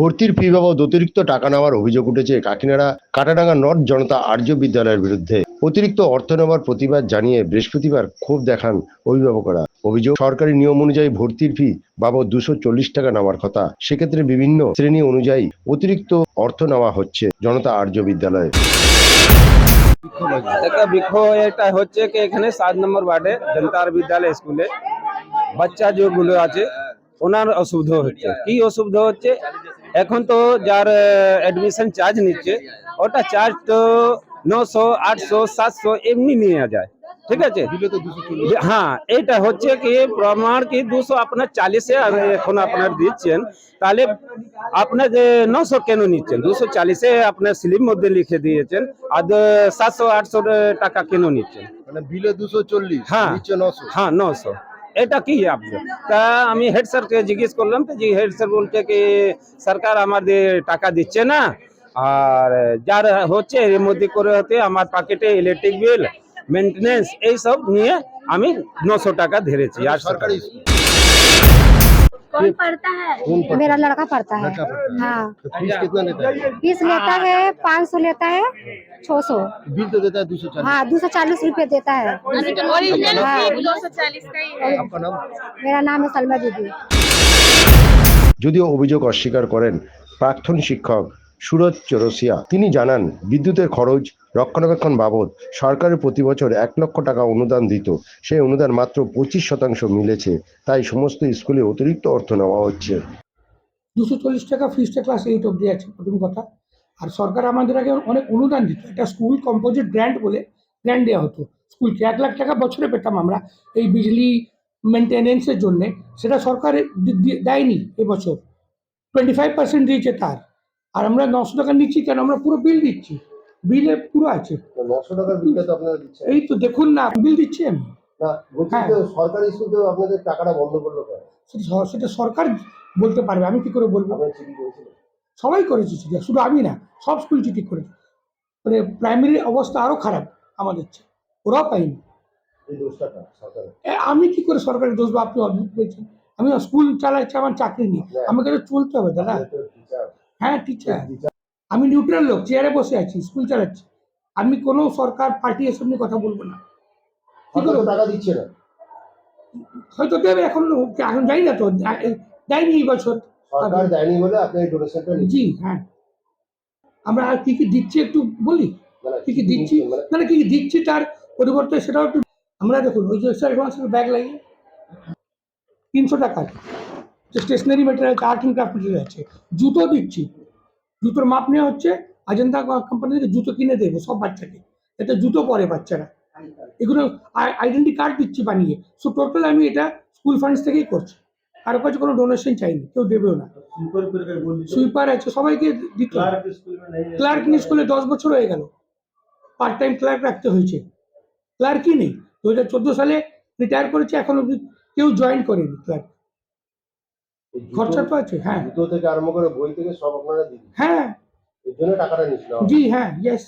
ভর্তির ফি বাবদ অতিরিক্ত টাকা নেওয়ার অভিযোগ উঠেছে কাকিনাড়া কাটাডাঙ্গা নর্থ জনতা আর্য বিদ্যালয়ের বিরুদ্ধে। অতিরিক্ত অর্থ নেওয়ার প্রতিবাদ জানিয়ে বৃহস্পতিবার ক্ষোভ দেখান অভিভাবকরা। অভিযোগ, সরকারি নিয়ম অনুযায়ী ভর্তির ফি বাবদ দুশো চল্লিশ টাকা নেওয়ার কথা। সেক্ষেত্রে বিভিন্ন শ্রেণি অনুযায়ী অতিরিক্ত অর্থ নেওয়া হচ্ছে জনতা আর্য বিদ্যালয়ে। একটা বিক্ষোভ এটা হচ্ছে কি এখানে সাত নম্বর ওয়ার্ডে জনতার বিদ্যালয় স্কুলে। বাচ্চা যেগুলো আছে, ওনার অসুবিধা হচ্ছে। কি অসুবিধা হচ্ছে? এখন তো যার অ্যাডমিশন চার্জ নিচ্ছে ওটা চার্জ তো নশো আটশো সাতশো এমনি নিয়ে যায় ঠিক আছে? হ্যাঁ এটা হচ্ছে কি প্রমাণ কি দুশো আপনার চালিশে এখন আপনার দিচ্ছেন তাহলে আপনার যে নশো কেন নিচ্ছেন? দুশো চালিশে আপনার স্লিপ মধ্যে লিখে দিয়েছেন আর সাতশো আটশো টাকা কেন নিচ্ছেন? মানে বিলে দুশো চল্লিশ হ্যাঁ। নশো। হ্যাঁ নশো। এটা কি আপনি তা আমি হেড স্যারকে জিজ্ঞেস করলাম তো যে হেড স্যার বলছে কি, সরকার আমাদের টাকা দিচ্ছে না। আর যার হচ্ছে, এর মধ্যে করে হতে আমার পকেটে ইলেকট্রিক বিল মেনটেন্স এইসব নিয়ে আমি নশো টাকা ধরেছি আর সরকারি कौन पढ़ता है मेरा लड़का पढ़ता है लड़का पढ़ता है। हाँ तो फीस कितना लेता है फीस लेता है पाँच सौ लेता है छः सौ बिल तो देता है दो सौ चालीस हाँ दो सौ चालीस रूपए देता है ओरिजिनल हाँ। दो सौ चालीस का ही है आपका नाम मेरा नाम है सलमा दीदी যদিও অভিযোগ অস্বীকার করেন প্রাক্তন শিক্ষক সুরজ চৌরসিয়া। তিনি জানান, বিদ্যুতের খরচ রক্ষণাবেক্ষণ বাবদ সরকারের প্রতি বছর এক লক্ষ টাকা অনুদান দিত। সেই অনুদান মাত্র পঁচিশ শতাংশ মিলেছে। তাই সমস্ত স্কুলে অতিরিক্ত অর্থ নেওয়া হচ্ছে। দুশো চল্লিশ টাকা ফিসটা ক্লাস এইট অব্দি আছে, প্রথম কথা। আর সরকার আমাদের আগে অনেক অনুদান দিত। একটা স্কুল কম্পোজিট গ্র্যান্ট বলে গ্র্যান্ট দেওয়া হতো। স্কুলকে এক লাখ টাকা বছরে পেতাম আমরা এই বিজলি মেনটেনেন্সের জন্যে। সেটা সরকার দেয়নি এবছর। টোয়েন্টি ফাইভ পার্সেন্ট দিয়েছে তার। আর আমরা নশো টাকা নিচ্ছি কেন? আমরা পুরো বিল দিচ্ছি। বিলে পুরো আছে। নশো টাকার বিলটা তো আপনারা দিচ্ছেন। এই তো দেখুন না বিল দিচ্ছি আমি সরকারি স্কুল তো আপনাদের টাকাটা বন্ধ করল কেন? সেটা সরকার বলতে পারবে আমি কি করে বলব? সবাই করেছে চিঠি শুধু আমি না সব স্কুল চিঠি করেছে। মানে প্রাইমারি অবস্থা আরও খারাপ আমাদের চেয়ে। ওরাও পাইনি আমি কি করে সরকারি দোষ বা আপনি অদ্ভুত বলছেন? আমি স্কুল চালাচ্ছি আমার চাকরি নেই। আমাকে তো চলতে হবে দাদা হ্যাঁ টিচার আমি নিউট্রাল লোক চেয়ারে বসে আছি স্কুল চালাচ্ছি। আমি কোনো সরকার পার্টি এসব নিয়ে কথা বলব না। টাকা দিচ্ছে না। হয়তো দেবে এখন এখন যাই না তো দেয়নি এই বছর। সরকার দেয়নি বলে আপনি ডোনেশনটা জি হ্যাঁ। আমরা আর কি কি দিচ্ছি একটু বলি? মানে কি কি দিচ্ছি? মানে মানে কি কি দিচ্ছি তার পরিবর্তে সেটাও একটু আমরা দেখুন ওই যে অ্যাডভান্সের ব্যাগ লাগিয়ে। তিনশো টাকার। যে স্টেশনারি মেটেরিয়াল আছে আর্ট অ্যান্ড ক্রাফট মেটেরিয়াল আছে জুতো দিচ্ছি। জুতোর মাপ নেওয়া হচ্ছে অজন্তা কোম্পানি থেকে জুতো কিনে দেবো সব বাচ্চাকে। এতে জুতো পরে বাচ্চারা। এগুলো আইডেন্টি কার্ড দিচ্ছি বানিয়ে। সো টোটাল আমি এটা স্কুল ফান্ডস থেকেই করছি। কারও কাছে কোনো ডোনেশন চাইনি কেউ দেবেও না। সুইপার আছে সবাইকে দিতে। ক্লার্ক নিয়ে স্কুলে দশ বছর হয়ে গেল। পার্ট টাইম ক্লার্ক রাখতে হয়েছে। ক্লার্কই নেই। দু হাজার চোদ্দ সালে রিটায়ার করেছে এখন অব্দি কেউ জয়েন করেনি ক্লার্ক খরচা তো আছে হ্যাঁ। জুতো থেকে আরম্ভ করে বই থেকে সব আপনারা দিন হ্যাঁ। এর জন্য টাকাটা নিচ্ছিল জি হ্যাঁ ইয়েস